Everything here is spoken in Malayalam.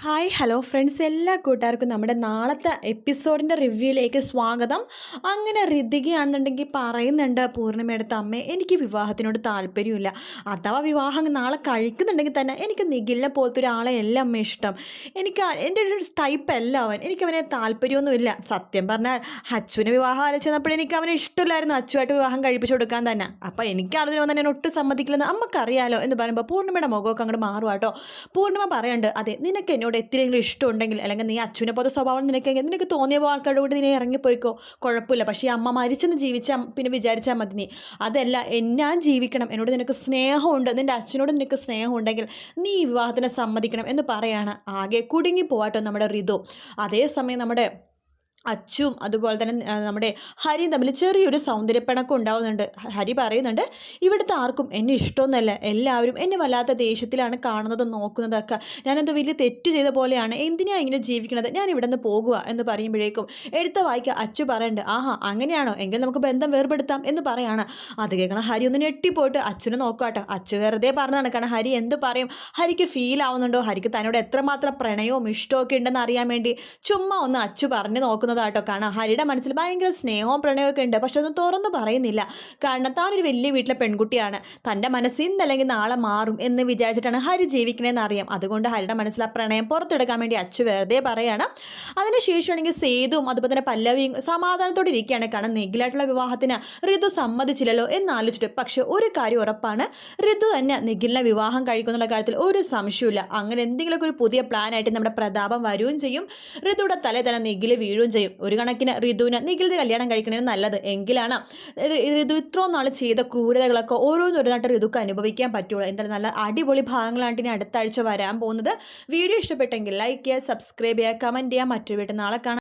ഹായ് ഹലോ ഫ്രണ്ട്സ് എല്ലാ കൂട്ടുകാർക്കും നമ്മുടെ നാളത്തെ എപ്പിസോഡിന്റെ റിവ്യൂയിലേക്ക് സ്വാഗതം. അങ്ങനെ ഋതികയാണെന്നുണ്ടെങ്കിൽ പറയുന്നുണ്ട് പൂർണിമയുടെ അമ്മ എനിക്ക് വിവാഹത്തിനോട് താല്പര്യമില്ല. അഥവാ വിവാഹം നാളെ കഴിക്കുന്നുണ്ടെങ്കിൽ തന്നെ എനിക്ക് നിഖിലിനെ പോലത്തെ ഒരാളെ അല്ല അമ്മ ഇഷ്ടം. എനിക്ക് എന്റെ ഒരു ടൈപ്പ് അല്ല അവൻ. എനിക്ക് അവനെ താല്പര്യമൊന്നുമില്ല സത്യം പറഞ്ഞാൽ അച്ചുവിനെ വിവാഹം ആലോചിച്ചപ്പോൾ എനിക്ക് അവനെ ഇഷ്ടമില്ലായിരുന്നു അച്ഛുമായിട്ട് വിവാഹം കഴിപ്പിച്ചു കൊടുക്കാൻ തന്നെ. അപ്പോൾ എനിക്ക് അതിന് തന്നെ ഒട്ടും സമ്മതിക്കില്ലെന്ന് അമ്മക്കറിയാലോ എന്ന് പറയുമ്പോൾ പൂർണിമയുടെ മുഖമൊക്കെ അങ്ങോട്ട് മാറുവാട്ടോ. പൂർണിമ പറയണ്ട് അതെ നിനക്ക് എന്നോട് എത്തിയെങ്കിലും ഇഷ്ടമുണ്ടെങ്കിൽ അല്ലെങ്കിൽ നീ അച്ഛനെ പോലത്തെ സ്വഭാവം നിനക്കെങ്കിൽ നിനക്ക് തോന്നിയ ആൾക്കാരുടെ കൂടെ നീ ഇറങ്ങിപ്പോയിക്കോ? കുഴപ്പമില്ല. പക്ഷേ അമ്മ മരിച്ചെന്ന് ജീവിച്ചാൽ പിന്നെ വിചാരിച്ചാൽ മതി നീ. അതല്ല ഞാൻ ജീവിക്കണം എന്നോട് നിനക്ക് സ്നേഹമുണ്ട് നിന്റെ അച്ഛനോട് നിനക്ക് സ്നേഹമുണ്ടെങ്കിൽ നീ വിവാഹത്തിന് സമ്മതിക്കണം എന്ന് പറയാണ്. ആകെ കുടുങ്ങി പോവാട്ടോ നമ്മുടെ ഋതു അതേസമയം നമ്മുടെ അച്ചും അതുപോലെ തന്നെ നമ്മുടെ ഹരിയും തമ്മിൽ ചെറിയൊരു സൗന്ദര്യപ്പിണക്കം ഉണ്ടാവുന്നുണ്ട്. ഹരി പറയുന്നുണ്ട് ഇവിടുത്തെ ആർക്കും എന്നെ ഇഷ്ടമൊന്നുമല്ല. എല്ലാവരും എന്നെ വല്ലാത്ത ദേഷ്യത്തിലാണ് കാണുന്നതും നോക്കുന്നതൊക്കെ. ഞാനെന്തോ വലിയ തെറ്റ് ചെയ്ത പോലെയാണ്. എന്തിനാ ഇങ്ങനെ ജീവിക്കുന്നത് ഞാൻ ഇവിടെ നിന്ന് പോകുക എന്ന് പറയുമ്പോഴേക്കും എടുത്ത വായിക്കുക അച്ചു പറയുന്നുണ്ട് ആഹാ അങ്ങനെയാണോ? എങ്കിൽ നമുക്ക് ബന്ധം വേർപെടുത്താം എന്ന് പറയാണ്. അത് കേൾക്കണം ഹരി ഒന്ന് ഞെട്ടിപ്പോയിട്ട് അച്ഛനെ നോക്കാട്ടോ അച്ചു വെറുതെ പറഞ്ഞതാണ് കാരണം ഹരി എന്ത് പറയും? ഹരിക്ക് ഫീൽ ആവുന്നുണ്ടോ? ഹരിക്ക് തന്നോട് എത്രമാത്രം പ്രണയവും ഇഷ്ടമൊക്കെ ഉണ്ടെന്ന് അറിയാൻ വേണ്ടി. ചുമ്മാ ഒന്ന് അച്ചു പറഞ്ഞു നോക്കുന്നതാട്ടോ. കാരണം ഹരിയുടെ മനസ്സിൽ ഭയങ്കര സ്നേഹവും പ്രണയവും ഉണ്ട്. പക്ഷെ ഒന്നും തുറന്നു പറയുന്നില്ല. കാരണം താനൊരു വലിയ വീട്ടിലെ പെൺകുട്ടിയാണ്. തന്റെ മനസ്സ് ഇന്നല്ലെങ്കിൽ നാളെ മാറും എന്ന് വിചാരിച്ചിട്ടാണ് ഹരി ജീവിക്കണേന്ന് അറിയാം. അതുകൊണ്ട് ഹരിയുടെ മനസ്സിൽ ആ പ്രണയം പുറത്തെടുക്കാൻ വേണ്ടി അച്ചു വെറുതെ പറയാണ്. അതിനുശേഷമാണെങ്കിൽ സേതുവും അതുപോലെ തന്നെ പല്ലവിയും സമാധാനത്തോടെ ഇരിക്കുകയാണ്. കാരണം നിഖിലായിട്ടുള്ള വിവാഹത്തിന് ഋതു സമ്മതിച്ചില്ലല്ലോ എന്നാലോചിച്ചിട്ട് പക്ഷെ ഒരു കാര്യം ഉറപ്പാണ്. ഋതു തന്നെ നിഖിലിനെ വിവാഹം കഴിക്കുന്നുള്ള കാര്യത്തിൽ ഒരു സംശയമില്ല അങ്ങനെ എന്തെങ്കിലുമൊക്കെ ഒരു പുതിയ പ്ലാനായിട്ട് നമ്മുടെ പ്രതാപം വരികയും ചെയ്യും. ഋതുയുടെ തലേ തന്നെ നിഖിൽ വീഴുകയും ഒരു കണക്കിന് ഋതുവിന് നിഖിലിന്റെ കല്യാണം കഴിക്കണത് നല്ലത് എങ്കിലാണ്. ഋതു ഇത്രയും നാൾ ചെയ്ത ക്രൂരതകളൊക്കെ ഓരോന്നോരോന്നായിട്ട് ഋതുക്ക് അനുഭവിക്കാൻ പറ്റുള്ളൂ. എന്തായാലും നല്ല അടിപൊളി ഭാഗങ്ങളാണ് ഇനി അടുത്ത ആഴ്ച വരാൻ പോകുന്നത്. വീഡിയോ ഇഷ്ടപ്പെട്ടെങ്കിൽ ലൈക്ക് ചെയ്യുക സബ്സ്ക്രൈബ് ചെയ്യുക കമന്റ് ചെയ്യുക. മറ്റൊരു വീട്ടിൽ നാളെ കാണാം.